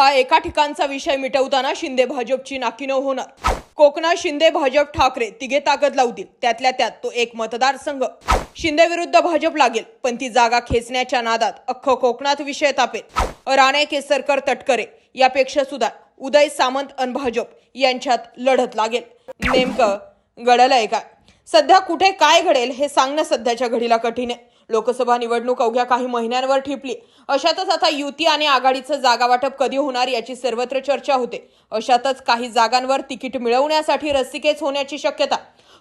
हा एका ठिकाणचा विषय मिटवताना शिंदे भाजपची नाकी न होणार. कोकणात शिंदे भाजप ठाकरे तिघे ताकद लावतील. त्यातल्या त्यात तो एक मतदारसंघ. शिंदे विरुद्ध भाजप लागेल पण ती जागा खेचण्याच्या नादात अख्खं कोकणात विषय तापेल. राणे केसरकर तटकरे यापेक्षा सुद्धा उदय सामंत अन भाजप यांच्यात लढत लागेल. नेमकं घडलंय काय? सध्या कुठे काय घडेल हे सांगणं सध्याच्या घडीला कठीण आहे. लोकसभा निवडणूक अवघ्या काही महिन्यांवर ठिपली. अशातच आता युती आणि आघाडीचं जागा वाटप कधी होणार याची सर्वत्र चर्चा होते. अशातच काही जागांवर तिकीट मिळवण्यासाठी रस्सीखेच होण्याची शक्यता.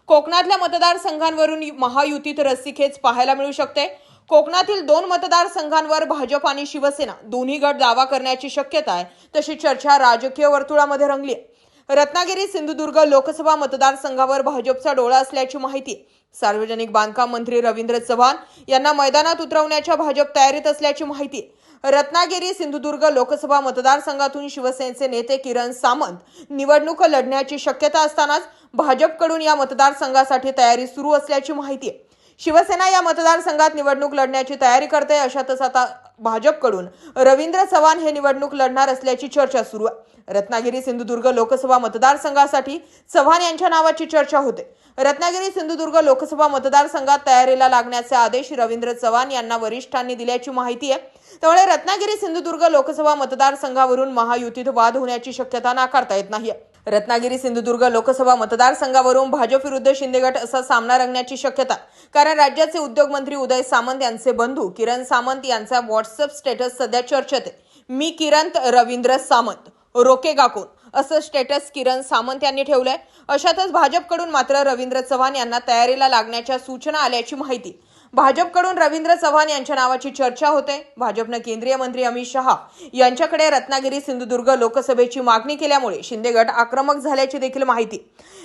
कोकणातल्या मतदारसंघांवरून महायुतीत रस्सीखेच पाहायला मिळू शकते. कोकणातील दोन मतदारसंघांवर भाजप आणि शिवसेना दोन्ही गट दावा करण्याची शक्यता आहे. तशी चर्चा राजकीय वर्तुळामध्ये रंगली आहे. रत्नागिरी सिंधुदुर्ग लोकसभा मतदारसंघावर भाजपचा डोळा असल्याची माहिती सार्वजनिक बांधकाम मंत्री रवींद्र चव्हाण यांना मैदानात उतरवण्याच्या भाजप तयारीत असल्याची माहिती. रत्नागिरी सिंधुदुर्ग लोकसभा मतदारसंघातून शिवसेनेचे नेते किरण सामंत निवडणूक लढण्याची शक्यता असतानाच भाजपकडून या मतदारसंघासाठी तयारी सुरू असल्याची माहिती. आहे शिवसेना या मतदारसंघात निवडणूक लढण्याची तयारी करते अशातच आता भाजपकडून. रवींद्र चव्हाण हे निवडणूक लढणार असल्याची चर्चा सुरू आहे. रत्नागिरी सिंधुदुर्ग लोकसभा मतदारसंघासाठी चव्हाण यांच्या नावाची चर्चा होते. रत्नागिरी सिंधुदुर्ग लोकसभा मतदारसंघात तयारीला लागण्याचे आदेश रवींद्र चव्हाण यांना वरिष्ठांनी दिल्याची माहिती आहे. त्यामुळे रत्नागिरी सिंधुदुर्ग लोकसभा मतदारसंघावरून महायुतीत वाद होण्याची शक्यता नाकारता येत नाही रत्नागिरी सिंधुदुर्ग लोकसभा मतदारसंघावरून भाजप विरुद्ध शिंदेगट असा सामना रंगण्याची शक्यता. कारण राज्याचे उद्योगमंत्री उदय सामंत यांचे बंधू किरण सामंत यांचा व्हॉट्सअप स्टेटस सध्या चर्चेत. आहे मी किरण रवींद्र सामंत रोके गाकून असं स्टेटस किरण सामंत यांनी ठेवलंय. अशातच भाजपकडून मात्र रवींद्र चव्हाण यांना तयारीला लागण्याच्या सूचना आल्याची माहिती भाजपकडून रवींद्र चव्हाण यांच्या नावाची चर्चा होते. भाजपनं केंद्रीय मंत्री अमित शहा यांच्याकडे रत्नागिरी सिंधुदुर्ग लोकसभेची मागणी केल्यामुळे शिंदे गट आक्रमक झाल्याची देखील माहिती.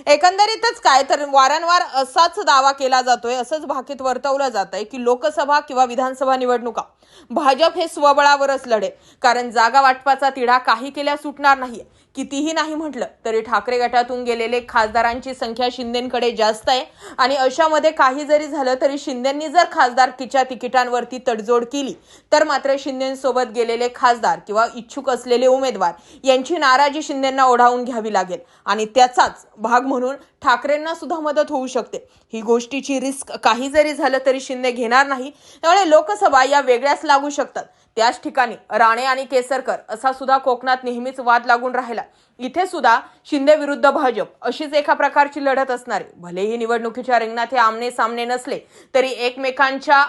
एकंदरीतच काय तर वारंवार असाच दावा केला जातोय असंच भाकीत वर्तवलं जात आहे की लोकसभा किंवा विधानसभा निवडणुका भाजप हे स्वबळावरच लढे कारण जागा वाटपाचा तिढा काही केल्या सुटणार नाहीये. कितीही नाही म्हटलं तरी ठाकरे गटातून गेलेले खासदारांची संख्या शिंदेकडे जास्त आहे. आणि अशामध्ये काही जरी झालं तरी शिंदेंनी जर खासदारकीच्या तिकिटांवरती तडजोड केली तर मात्र शिंदेसोबत गेलेले खासदार किंवा इच्छुक असलेले उमेदवार यांची नाराजी शिंदेंना ओढावून घ्यावी लागेल. आणि त्याचाच भाग म्हणून ठाकरेंना सुद्धा मदत होऊ शकते. ही गोष्टीची रिस्क काही जरी झालं तरी शिंदे घेणार नाही. त्यामुळे लोकसभा या वेगळ्याच लागू शकतात. त्याच ठिकाणी राणे आणि केसरकर असा सुद्धा कोकणात नेहमीच वाद लागून राहिला. इथे सुद्धा शिंदे विरुद्ध भाजप अशीच एका प्रकारची लढत असणार. आहे भलेही निवडणुकीच्या रिंगणात हे आमने सामने नसले तरी एकमेकांच्या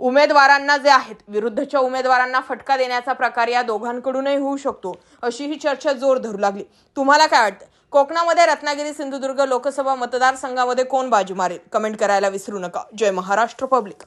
उमेदवारांना जे आहेत विरुद्धच्या उमेदवारांना फटका देण्याचा प्रकार या दोघांकडूनही होऊ शकतो अशी ही चर्चा जोर धरू लागली. तुम्हाला काय वाटतं? कोकणामध्ये रत्नागिरी सिंधुदुर्ग लोकसभा मतदारसंघामध्ये कोण बाजी मारेल? कमेंट करायला विसरू नका. जय महाराष्ट्र पब्लिक.